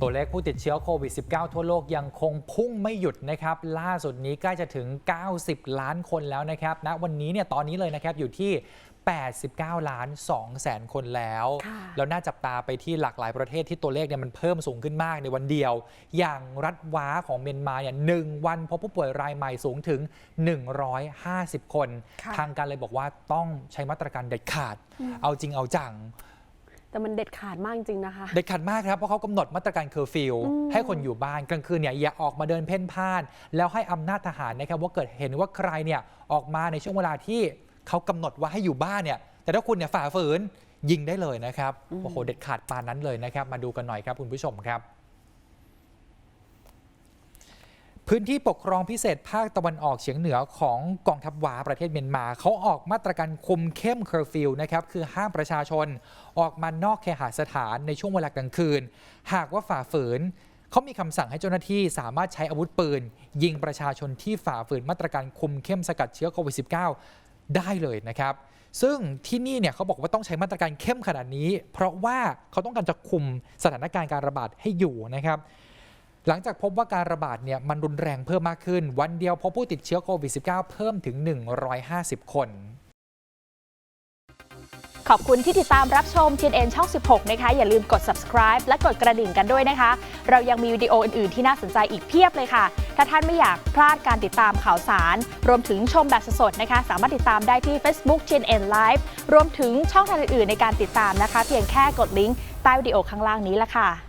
ตัวเลขผู้ติดเชื้อโควิด -19 ทั่วโลกยังคงพุ่งไม่หยุดนะครับ ล่าสุดนี้ใกล้จะถึง 90 ล้านคนแล้วนะครับณวันนี้เนี่ยตอนนี้เลยนะครับอยู่ที่ 89 ล้าน2แสนคนแล้วค่ะแล้วน่าจับตาไปที่หลากหลายประเทศที่ตัวเลขเนี่ยมันเพิ่มสูงขึ้นมากในวันเดียว อย่างรัฐว้าของเมียนมาเนี่ยหนึ่งวันพบผู้ป่วยรายใหม่สูงถึง 150 คนค่ะทางการเลยบอกว่าต้องใช้มาตรการเด็ดขาด เอาจริงเอาจัง แต่มันเด็ดขาดมากจริงๆนะคะ เด็ดขาดมากครับ เพราะเขากำหนดมาตรการเคอร์ฟิวอืมให้คนอยู่บ้านกลางคืนเนี่ยอย่าออกมาเดินเพ่นพ่าน แล้วให้อำนาจทหารนะครับว่าเกิดเห็นว่าใครเนี่ยออกมาในช่วงเวลาที่เขากำหนดว่าให้อยู่บ้านเนี่ยแต่ถ้าคุณเนี่ยฝ่าฝืนยิงได้เลยนะครับโอ้โหเด็ดขาดปานนั้นเลยนะครับ มาดูกันหน่อยครับคุณผู้ชมครับ พื้นที่ปกครองพิเศษภาคตะวันออกเฉียงเหนือของกองทัพวาประเทศเมียนมาเขาออกมาตรการคุมเข้มเคอร์ฟิวนะครับคือห้ามประชาชนออกมานอกเคหสถานในช่วงเวลากลางคืน หากว่าฝ่าฝืนเขามีคำสั่งให้เจ้าหน้าที่สามารถใช้อาวุธปืน ยิงประชาชนที่ฝ่าฝืนมาตรการคุมเข้มสกัดเชื้อโควิด -19 ได้เลยนะครับ ซึ่งที่นี่เนี่ยเขาบอกว่าต้องใช้มาตรการเข้มขนาดนี้ เพราะว่าเขาต้องการจะคุมสถานการณ์การระบาดให้อยู่นะครับ หลังจากพบว่าการระบาดเนี่ยมันรุนแรงเพิ่มมากขึ้น วันเดียวพบผู้ติดเชื้อโควิด -19 เพิ่มถึง 150 คน ขอบคุณที่ติดตามรับชม TNN ช่อง 16 นะคะ อย่าลืมกด subscribe และกดกระดิ่งกันด้วยนะคะ เรายังมีวิดีโออื่น ๆ ที่น่าสนใจอีกเพียบเลยค่ะ ถ้าท่านไม่อยากพลาดการติดตามข่าวสาร รวมถึงชมแบบสดๆนะคะ สามารถติดตามได้ที่ Facebook TNN Live รวมถึงช่องทางอื่นๆในการติดตามนะคะ เพียงแค่กดลิงก์ใต้วิดีโอข้างล่างนี้ละค่ะ